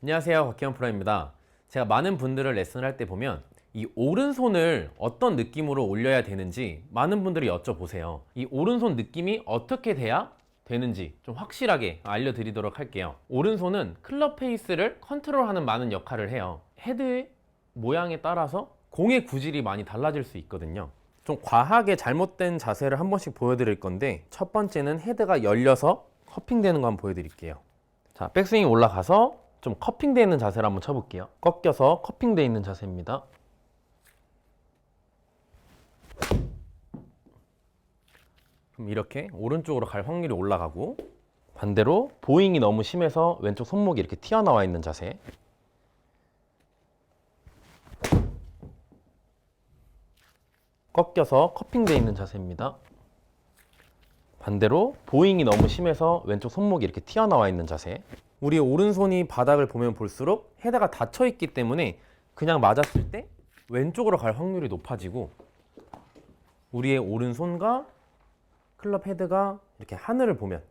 안녕하세요. 곽기현 프로입니다. 제가 많은 분들을 레슨을 할 때 보면 이 오른손을 어떤 느낌으로 올려야 되는지 많은 분들이 여쭤보세요. 이 오른손 느낌이 어떻게 돼야 되는지 좀 확실하게 알려드리도록 할게요. 오른손은 클럽 페이스를 컨트롤하는 많은 역할을 해요. 헤드의 모양에 따라서 공의 구질이 많이 달라질 수 있거든요. 좀 과하게 잘못된 자세를 한 번씩 보여드릴 건데 첫 번째는 헤드가 열려서 커핑되는 거 한번 보여드릴게요. 자, 백스윙이 올라가서 좀 커핑되어 있는 자세를 한번 쳐볼게요. 꺾여서 커핑되어 있는 자세입니다. 그럼 이렇게 오른쪽으로 갈 확률이 올라가고 반대로 보잉이 너무 심해서 왼쪽 손목이 이렇게 튀어나와 있는 자세. 꺾여서 커핑되어 있는 자세입니다. 반대로 보잉이 너무 심해서 왼쪽 손목이 이렇게 튀어나와 있는 자세. 우리 오른손이 바닥을 보면 볼수록 헤드가 닫혀 있기 때문에 그냥 맞았을 때 왼쪽으로 갈 확률이 높아지고 우리의 오른손과 클럽 헤드가 이렇게 하늘을 보면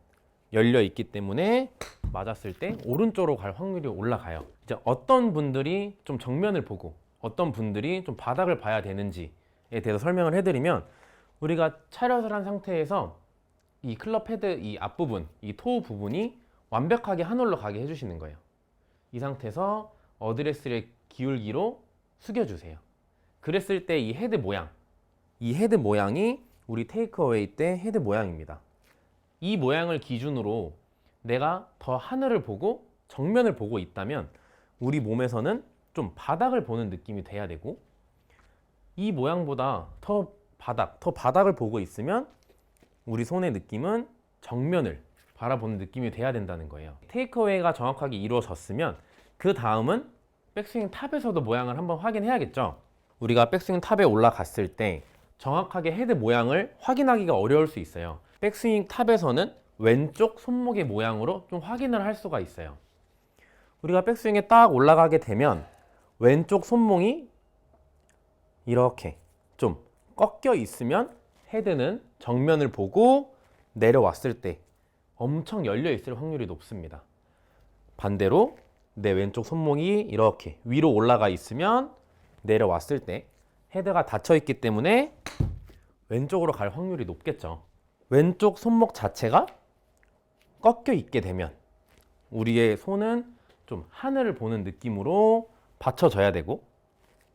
열려 있기 때문에 맞았을 때 오른쪽으로 갈 확률이 올라가요. 이제 어떤 분들이 좀 정면을 보고 어떤 분들이 좀 바닥을 봐야 되는지에 대해서 설명을 해드리면 우리가 차렷을 한 상태에서 이 클럽 헤드 이 앞부분, 이 토우 부분이 완벽하게 하늘로 가게 해주시는 거예요. 이 상태에서 어드레스를 기울기로 숙여주세요. 그랬을 때 이 헤드 모양, 이 헤드 모양이 우리 테이크어웨이 때 헤드 모양입니다. 이 모양을 기준으로 내가 더 하늘을 보고 정면을 보고 있다면 우리 몸에서는 좀 바닥을 보는 느낌이 돼야 되고 이 모양보다 더 바닥, 더 바닥을 보고 있으면 우리 손의 느낌은 정면을 바라보는 느낌이 돼야 된다는 거예요. 테이크어웨이가 정확하게 이루어졌으면 그 다음은 백스윙 탑에서도 모양을 한번 확인해야겠죠. 우리가 백스윙 탑에 올라갔을 때 정확하게 헤드 모양을 확인하기가 어려울 수 있어요. 백스윙 탑에서는 왼쪽 손목의 모양으로 좀 확인을 할 수가 있어요. 우리가 백스윙에 딱 올라가게 되면 왼쪽 손목이 이렇게 좀 꺾여 있으면 헤드는 정면을 보고 내려왔을 때 엄청 열려 있을 확률이 높습니다. 반대로 내 왼쪽 손목이 이렇게 위로 올라가 있으면 내려왔을 때 헤드가 닫혀 있기 때문에 왼쪽으로 갈 확률이 높겠죠. 왼쪽 손목 자체가 꺾여 있게 되면 우리의 손은 좀 하늘을 보는 느낌으로 받쳐져야 되고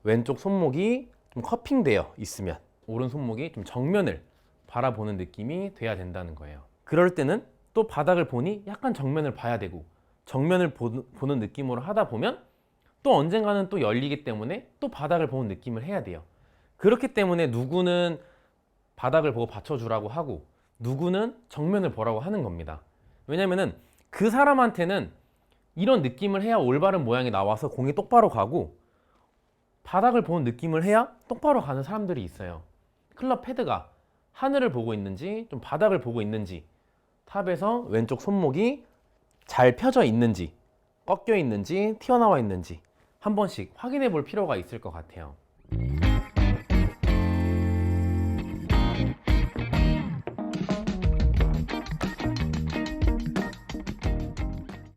왼쪽 손목이 좀 커핑되어 있으면 오른 손목이 좀 정면을 바라보는 느낌이 돼야 된다는 거예요. 그럴 때는 또 바닥을 보니 약간 정면을 봐야 되고 정면을 보- 보는 느낌으로 하다 보면 또 언젠가는 또 열리기 때문에 또 바닥을 보는 느낌을 해야 돼요. 그렇기 때문에 누구는 바닥을 보고 받쳐주라고 하고 누구는 정면을 보라고 하는 겁니다. 왜냐면은 그 사람한테는 이런 느낌을 해야 올바른 모양이 나와서 공이 똑바로 가고 바닥을 보는 느낌을 해야 똑바로 가는 사람들이 있어요. 클럽 패드가 하늘을 보고 있는지 좀 바닥을 보고 있는지 탑에서 왼쪽 손목이 잘 펴져 있는지 꺾여 있는지 튀어나와 있는지 한 번씩 확인해 볼 필요가 있을 것 같아요.